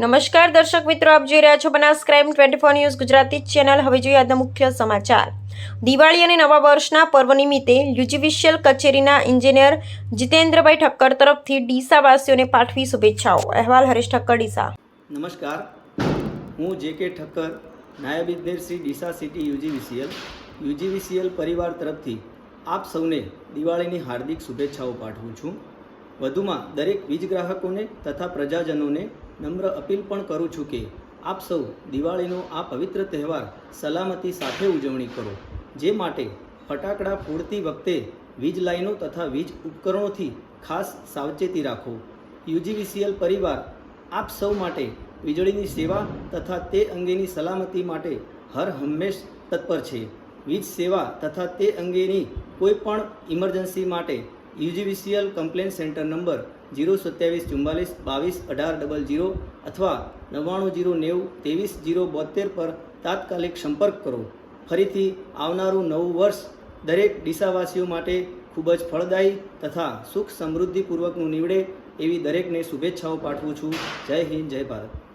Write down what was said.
નમસ્કાર દર્શક મિત્રો, આપ જોઈ રહ્યા છો Banas crime twenty four news Gujarati channel. હવે જોઈએ આજના મુખ્ય સમાચાર. દિવાળી અને નવા વર્ષના પર્વ નિમિત્તે યુજીવીસીએલ કચેરીના એન્જિનિયર જીતેન્દ્રભાઈ ઠક્કર તરફથી ડીસાવાસીઓને પાઠવી શુભેચ્છાઓ. અહેવાલ હરીશ ઠક્કર, ડીસા. નમસ્કાર. હું જે કે ઠક્કર, નાયબ ઇજનેર Shri Deesa city UGVCL UGVCL પરિવાર તરફથી આપ સૌને દિવાળીની હાર્દિક શુભેચ્છાઓ પાઠવું છું. વધુમાં દરેક વીજ ગ્રાહકોને તથા પ્રજાજનોને નમ્ર અપીલ પણ કરું છું કે આપ સૌ દિવાળીનો આ પવિત્ર તહેવાર સલામતી સાથે ઉજવણી કરો, જે માટે ફટાકડા ફોડતી વખતે વીજ લાઈનો તથા વીજ ઉપકરણોથી ખાસ સાવચેતી રાખો. યુજીવીસીએલ પરિવાર, આપ સૌ માટે વીજળીની સેવા તથા તે અંગેની સલામતી માટે હર હંમેશ તત્પર છે. વીજ સેવા તથા તે અંગેની કોઈ પણ ઇમરજન્સી માટે UGVCL complaint centre number zero સત્યાવીસ ચુમ્માલીસ બાવીસ અઢાર ડબલ જીરો અથવા નવ્વાણું જીરો નેવું ત્રેવીસ જીરો બોતેર પર તાત્કાલિક સંપર્ક કરો. ફરીથી આવનારું નવું વર્ષ દરેક ડીસાવાસીઓ માટે ખૂબ જ ફળદાયી તથા સુખ સમૃદ્ધિપૂર્વકનું નીવડે એવી દરેકને શુભેચ્છાઓ પાઠવું છું. જય હિન્દ, જય ભારત.